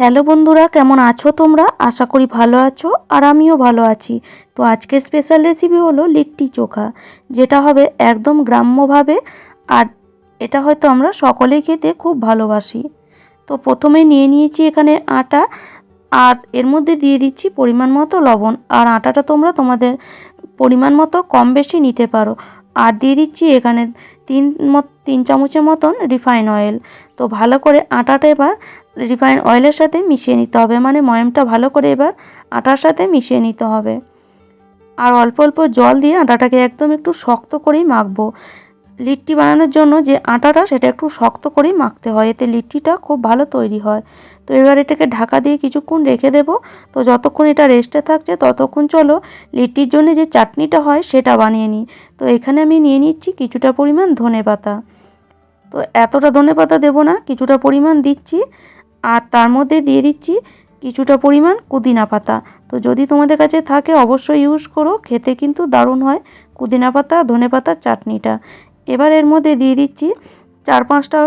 Hello বন্ধুরা, কেমন আছো তোমরা? আশা করি ভালো আছো আর আমিও ভালো আছি। তো আজকের স্পেশাল রেসিপি হলো লিট্টি চোখা, যেটা হবে একদম গ্রাম্যভাবে আর এটা হয়তো আমরা সকলেই খেতে খুব ভালোবাসি। তো প্রথমে নিয়ে নিয়েছি এখানে আটা আর এর মধ্যে দিয়ে দিচ্ছি পরিমাণ মতো লবণ। আর আটাটা তোমরা তোমাদের পরিমাণ মতো কম বেশি নিতে পারো। আর দিয়ে দিচ্ছি এখানে তিন তিন চামচের মতন রিফাইন অয়েল। তো ভালো করে আটাটা এবার রিফাইন অয়েলের সাথে মিশিয়ে নিতে হবে মানে ময়ামটা ভালো করে এবার আটার সাথে মিশিয়ে নিতে হবে। আর অল্প অল্প জল দিয়ে আটাটাকে একদম একটু শক্ত করেই মাখবো। লিট্টি বানানোর জন্য যে আটাটা, সেটা একটু শক্ত করেই মাখতে হয়, এতে লিট্টিটা খুব ভালো তৈরি হয়। তো এবার এটাকে ঢাকা দিয়ে কিছুক্ষণ রেখে দেব। তো যতক্ষণ এটা রেস্টে থাকছে, ততক্ষণ চলো লিট্টির জন্য যে চাটনিটা হয়, সেটা বানিয়ে নিই। তো এখানে আমি নিয়ে নিচ্ছি কিছুটা পরিমাণ ধনে পাতা। তো এতটা ধনে পাতা দেবো না, কিছুটা পরিমাণ দিচ্ছি। আর তার মধ্যে দিয়ে দিচ্ছি কিছুটা পরিমাণ পুদিনা পাতা। তো যদি তোমাদের কাছে থাকে, অবশ্যই ইউজ করো। খেতে কিন্তু দারুণ হয়। পুদিনা পাতা, ধনে পাতার চাটনিটা। এবার এর মধ্যে দিয়ে দিচ্ছি চার পাঁচটা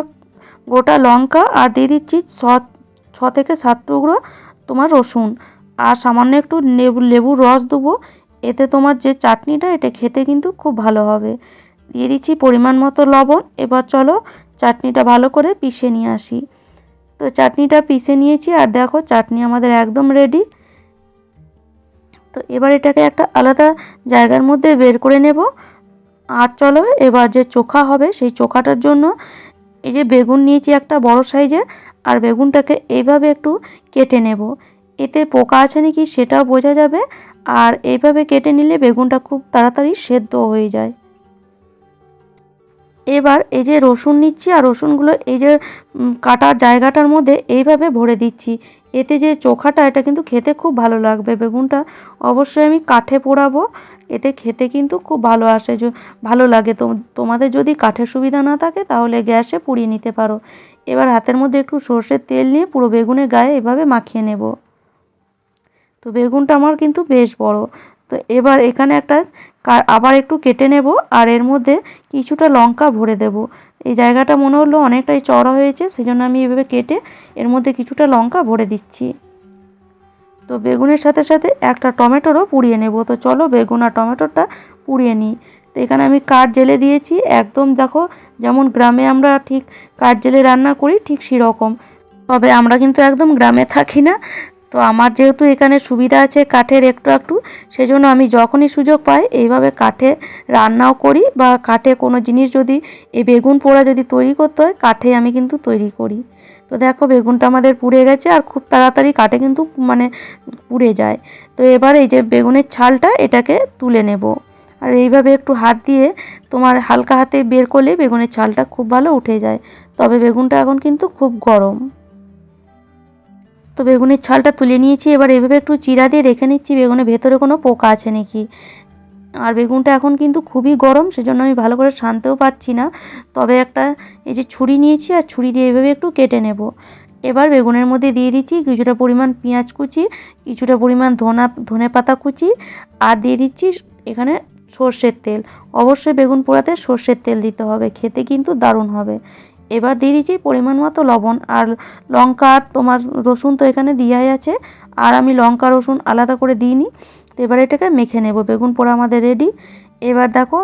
গোটা লঙ্কা আর দিয়ে দিচ্ছি ছ ছ থেকে সাত টুকরো তোমার রসুন। আর সামান্য একটু লেবু লেবুর রস দেবো। এতে তোমার যে চাটনিটা, এটা খেতে কিন্তু খুব ভালো হবে। দিয়ে দিচ্ছি পরিমাণ মতো লবণ। এবার চলো চাটনিটা ভালো করে পিষে নিয়ে আসি। তো চাটনিটা পিষে নিয়েছি আর দেখো চাটনি আমাদের একদম রেডি তো এবার এটাকে একটা আলাদা জায়গার মধ্যে বের করে নেব। আর চলো এবার যে চোখা হবে সেই চোখাটার জন্য এই যে বেগুন নিয়েছি একটা বড় সাইজের আর বেগুনটাকে এইভাবে একটু কেটে নেব। এতে পোকা আছে নাকি সেটাও বোঝা যাবে। আর এইভাবে কেটে নিলে বেগুনটা খুব তাড়াতাড়ি সেদ্ধ হয়ে যায়। এবার এই যে রসুন নিচ্ছি আর রসুনগুলো এই যে কাটার জায়গাটার মধ্যে এইভাবে ভরে দিচ্ছি। এতে যে চোখাটা, এটা কিন্তু খেতে খুব ভালো লাগবে বেগুনটা। অবশ্যই আমি কাঠে পোড়াবো, এতে খেতে কিন্তু খুব ভালো আসে। ভালো লাগে তোমাদের যদি কাঠের সুবিধা না থাকে তাহলে গ্যাসে পুড়িয়ে নিতে পারো। এবার হাতের মধ্যে একটু সর্ষের তেল নিয়ে পুরো বেগুনের গায়ে এভাবে মাখিয়ে নেব। তো বেগুনটা আমার কিন্তু বেশ বড়। তো এবার এখানে একটা আবার একটু কেটে নেব, আর এর মধ্যে কিছুটা লঙ্কা ভরে দেব। এই জায়গাটা মনে হলো অনেকটাই চড়া হয়েছে সেই জন্য আমি এভাবে কেটে এর মধ্যে কিছুটা লঙ্কা ভরে দিচ্ছি। তো বেগুনের সাথে সাথে একটা টমেটোরও পুড়িয়ে নেব। তো চলো বেগুন আর টমেটোটা পুড়িয়ে নিই। তো এখানে আমি কাঠ জেলে দিয়েছি। একদম দেখো, যেমন গ্রামে আমরা ঠিক কাঠ জেলে রান্না করি ঠিক সেরকম। তবে আমরা কিন্তু একদম গ্রামে থাকি না। তো আমার যেহেতু এখানে সুবিধা আছে কাঠের একটু একটু, সেজন্য আমি যখনই সুযোগ পাই এইভাবে কাঠে রান্নাও করি বা কাঠে কোনো জিনিস যদি, এই বেগুন পোড়া যদি তৈরি করতে হয়, কাঠে আমি কিন্তু তৈরি করি। তো দেখো বেগুনটা আমাদের পুড়ে গেছে আর খুব তাড়াতাড়ি কাঠে কিন্তু মানে পুড়ে যায়। তো এবার এই যে বেগুনের ছালটা এটাকে তুলে নেব। আর এইভাবে একটু হাত দিয়ে তোমার হালকা হাতে বের করলে বেগুনের ছালটা খুব ভালো উঠে যায়। তবে বেগুনটা এখন কিন্তু খুব গরম। তো বেগুনের ছালটা তুলে নিয়েছি, এবার এভাবে একটু চিরা দিয়ে রেখে নিচ্ছি। বেগুনের ভেতরে কোনো পোকা আছে নাকি? আর বেগুনটা এখন কিন্তু খুবই গরম, সেজন্য আমি ভালো করে শানতেও পারছি না। তবে একটা এই যে ছুরি নিয়েছি, আর ছুরি দিয়ে এভাবে একটু কেটে নেব। এবার বেগুনের মধ্যে দিয়ে দিচ্ছি কিছুটা পরিমাণ পেঁয়াজ কুচি, কিছুটা পরিমাণ ধনা, ধনে পাতা কুচি, আর দিয়ে দিচ্ছি এখানে সর্ষের তেল। অবশ্যই বেগুন পোড়াতে সর্ষের তেল দিতে হবে, খেতে কিন্তু দারুণ হবে। এবার দিয়ে দিচ্ছি পরিমাণ মতো লবণ আর লঙ্কা তোমার রসুন তো এখানে দিয়াই আছে। আর আমি লঙ্কা, রসুন আলাদা করে দিইনি তো এবার এটাকে মেখে নেব, বেগুন পোড়া আমাদের রেডি এবার দেখো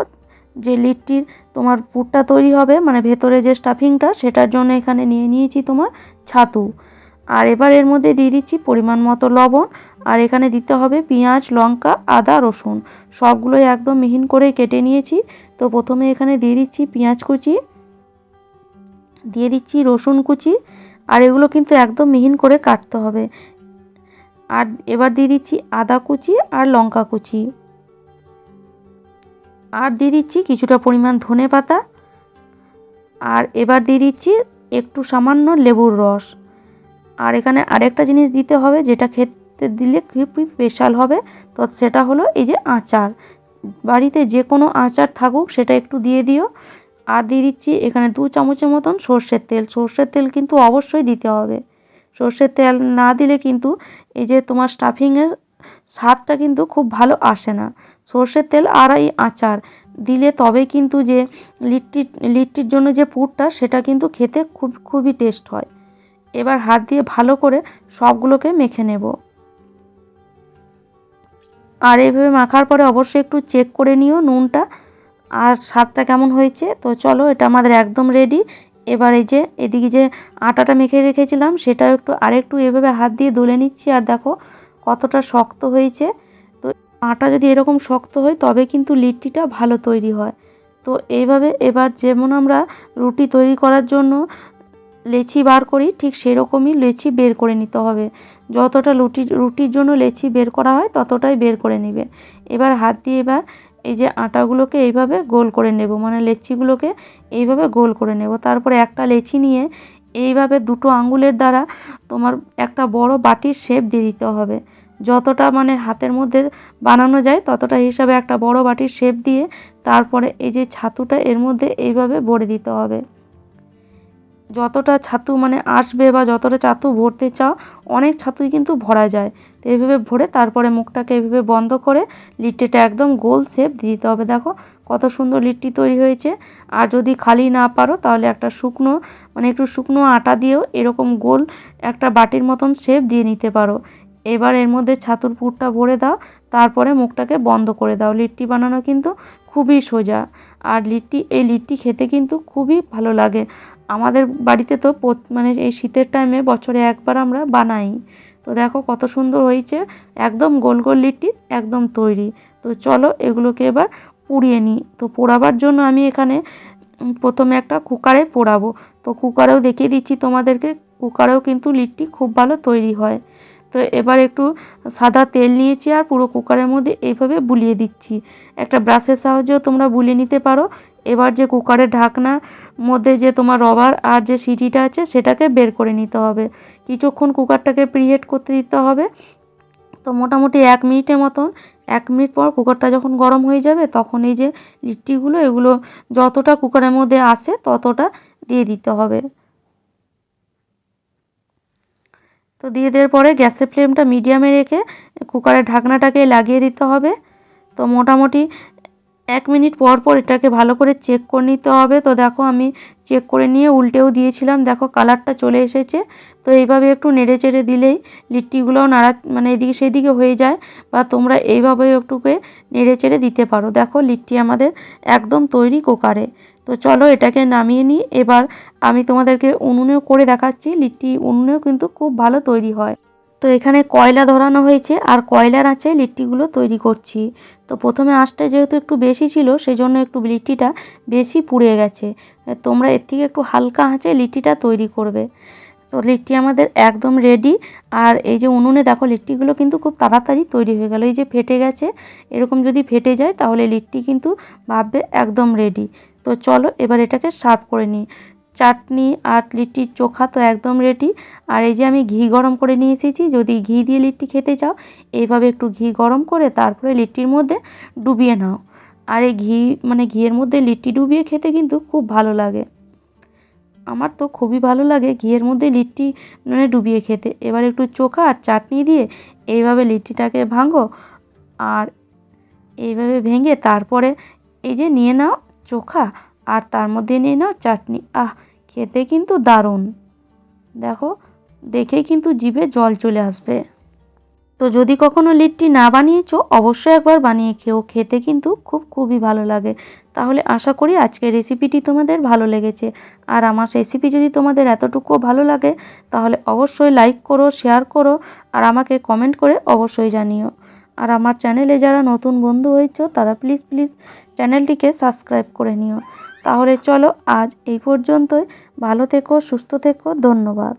যে লিট্টির তোমার পুরটা তৈরি হবে মানে ভেতরে যে স্টাফিংটা সেটার জন্য এখানে নিয়ে নিয়েছি তোমার ছাতু। আর এবার এর মধ্যে দিয়ে দিচ্ছি পরিমাণ মতো লবণ। আর এখানে দিতে হবে পেঁয়াজ, লঙ্কা, আদা, রসুন। সবগুলোই একদম মিহিন করে কেটে নিয়েছি। তো প্রথমে এখানে দিয়ে দিচ্ছি পেঁয়াজ কুচি। দিয়ে দিচ্ছি রসুন কুচি, আর এগুলো কিন্তু একদম মিহিন করে কাটতে হবে। আর এবার দিয়ে দিচ্ছি আদা কুচি আর লঙ্কা কুচি। আর দিয়ে দিচ্ছি কিছুটা পরিমাণ ধনে পাতা। আর এবার দিয়ে দিচ্ছি একটু সামান্য লেবুর রস। আর এখানে আরেকটা জিনিস দিতে হবে, যেটা খেতে দিলে খুবই স্পেশাল হবে, তো সেটা হলো এই যে আচার। বাড়িতে যে কোনো আচার থাকুক, সেটা একটু দিয়ে দিও। আর দিয়ে দিচ্ছি এখানে দু চামচের মতন সর্ষের তেল। সর্ষের তেল কিন্তু অবশ্যই দিতে হবে। সর্ষের তেল না দিলে কিন্তু এই যে তোমার স্টাফিংয়ের স্বাদটা কিন্তু খুব ভালো আসে না। সর্ষের তেল আর এই আচার দিলে তবে কিন্তু যে লিট্টি, লিট্টির জন্য যে পুরটা সেটা কিন্তু খেতে খুব, খুবই টেস্ট হয়। এবার হাত দিয়ে ভালো করে সবগুলোকে মেখে নেব। আর এইভাবে মাখার পরে অবশ্যই একটু চেক করে নিও নুনটা। আর স্বাদটা কেমন হয়েছে? তো চলো, এটা আমাদের একদম রেডি এবার এই যে, এদিকে যে আটাটা মেখে রেখেছিলাম, সেটাও একটু, আরেকটু এভাবে হাত দিয়ে দুলে নিচ্ছি। আর দেখো, কতটা শক্ত হয়েছে। তো আটা যদি এরকম শক্ত হয়, তবে কিন্তু লিট্টিটা ভালো তৈরি হয়। তো এইভাবে এবার যেমন আমরা রুটি তৈরি করার জন্য লেচি বার করি, ঠিক সেরকমই লেচি বের করে নিতে হবে। যতটা রুটি রুটির জন্য লেচি বের করা হয়, ততটাই বের করে নেবে। এবার হাত দিয়ে এবার এই যে আটাগুলোকে এইভাবে গোল করে নেব মানে লেচিগুলোকে এইভাবে গোল করে নেব। তারপরে একটা লেচি নিয়ে এইভাবে দুটো আঙ্গুলের দ্বারা তোমার একটা বড় বাটির শেপ দিয়ে দিতে হবে। যতটা মানে হাতের মধ্যে বানানো যায় ততটা হিসাবে একটা বড় বাটির শেপ দিয়ে তারপরে এই যে ছাতুটা এর মধ্যে এইভাবে ভরে দিতে হবে। যতটা ছাতু মানে আসবে বা যতটা ছাতু ভরতে চাও, অনেক ছাতুই কিন্তু ভরা যায়। তো এইভাবে ভরে তারপরে মুখটাকে এইভাবে বন্ধ করে লিট্টিটা একদম গোল শেপ দিয়ে দিতে হবে। দেখো কত সুন্দর লিট্টি তৈরি হয়েছে। আর যদি খালি না পারো তাহলে একটা শুকনো মানে একটু শুকনো আটা দিয়েও এরকম গোল একটা বাটির মতন শেপ দিয়ে নিতে পারো। এবার এর মধ্যে ছাতুর পুরটা ভরে দাও, তারপরে মুখটাকে বন্ধ করে দাও। লিট্টি বানানো কিন্তু খুবই সোজা। আর লিট্টি এই লিট্টি খেতে কিন্তু খুবই ভালো লাগে। আমাদের বাড়িতে তো মানে এই শীতের টাইমে বছরে একবার আমরা বানাই। তো দেখো কত সুন্দর হয়েছে। একদম গোল গোল লিট্টি, একদম তৈরি। তো চলো এগুলোকে এবার পুড়িয়ে নিই। তো পোড়াবার জন্য আমি এখানে প্রথমে একটা কুকারে পোড়াবো। তো কুকারেও দেখিয়ে দিচ্ছি তোমাদেরকে, কুকারেও কিন্তু লিট্টি খুব ভালো তৈরি হয়। তো এবার একটু সাদা তেল নিয়েছি আর পুরো কুকারের মধ্যে এইভাবে বুলিয়ে দিচ্ছি। একটা ব্রাশের সাহায্যেও তোমরা বুলিয়ে নিতে পারো। এবার যে কুকারের ঢাকনা মধ্যে যে তোমার রবার আর যে সিটিটা আছে, সেটাকে বের করে নিতে হবে। কিছুক্ষণ কুকারটাকে প্রিহেট করতে দিতে হবে। তো মোটামুটি এক মিনিটের মতন, এক মিনিট পর কুকারটা যখন গরম হয়ে যাবে, তখন এই যে লিট্টিগুলো, এগুলো যতটা কুকারের মধ্যে আসে ততটা দিয়ে দিতে হবে। তো দিয়ে দেওয়ার পরে গ্যাসের ফ্লেমটা মিডিয়ামে রেখে কুকারের ঢাকনাটাকে লাগিয়ে দিতে হবে। তো মোটামুটি এক মিনিট পর পর এটাকে ভালো করে চেক করে নিতে হবে। তো দেখো আমি চেক করে নিয়ে উল্টেও দিয়েছিলাম। দেখো কালারটা চলে এসেছে। তো এইভাবে একটু নেড়ে চেড়ে দিলেই লিট্টিগুলোও নাড়া মানে এদিকে সেদিকে হয়ে যায় বা তোমরা এইভাবে একটুকে নেড়ে চেড়ে দিতে পারো। দেখো লিট্টি আমাদের একদম তৈরি কুকারে। তো চলো এটাকে নামিয়ে নিই। এবার আমি তোমাদেরকে উনুনেও করে দেখাচ্ছি। লিট্টি উনুনেও কিন্তু খুব ভালো তৈরি হয়। তো এখানে কয়লা ধরানো হয়েছে আর কয়লার আঁচে লিট্টিগুলো তৈরি করছি। তো প্রথমে আঁচটা যেহেতু একটু বেশি ছিল সেই জন্য একটু লিট্টিটা বেশি পুড়ে গেছে। তোমরা এর থেকে একটু হালকা আঁচে লিট্টিটা তৈরি করবে। তো লিট্টি আমাদের একদম রেডি আর এই যে উনুনে দেখো লিট্টিগুলো কিন্তু খুব তাড়াতাড়ি তৈরি হয়ে গেল। এই যে ফেটে গেছে, এরকম যদি ফেটে যায় তাহলে লিট্টি কিন্তু ভাববে একদম রেডি তো চলো এবার এটাকে সার্ভ করে নিই। চাটনি আর লিট্টির চোখা তো একদম রেডি আর এই যে আমি ঘি গরম করে নিয়ে এসেছি, যদি ঘি দিয়ে লিট্টি খেতে চাও, এইভাবে একটু ঘি গরম করে তারপরে লিট্টির মধ্যে ডুবিয়ে নাও। আর এই ঘি মানে ঘিয়ের মধ্যে লিট্টি ডুবিয়ে খেতে কিন্তু খুব ভালো লাগে। আমার তো খুবই ভালো লাগে ঘিয়ের মধ্যে লিট্টি মানে ডুবিয়ে খেতে। এবার একটু চোখা আর চাটনি দিয়ে এইভাবে লিট্টিটাকে ভাঙো আর এইভাবে ভেঙে তারপরে এই যে নিয়ে নাও চোখা আর তার মধ্যে নিয়ে নাও চাটনি। আহ খেতে কিন্তু দারুণ। দেখো, দেখেই কিন্তু জিভে জল চলে আসবে। তো যদি কখনো লিট্টি না বানিয়েছো, অবশ্যই একবার বানিয়ে খেও। খেতে কিন্তু খুব খুবই ভালো লাগে। তাহলে আশা করি আজকের রেসিপিটি তোমাদের ভালো লেগেছে। আর আমার রেসিপি যদি তোমাদের এতটুকুও ভালো লাগে, তাহলে অবশ্যই লাইক করো শেয়ার করো, আর আমাকে কমেন্ট করে অবশ্যই জানিও। আর আমার চ্যানেলে যারা নতুন বন্ধু হয়েছো, তারা প্লিজ প্লিজ চ্যানেলটিকে সাবস্ক্রাইব করে নিও। তাহলে চলো আজ এই পর্যন্তই। ভালো থেকো সুস্থ থেকো ধন্যবাদ।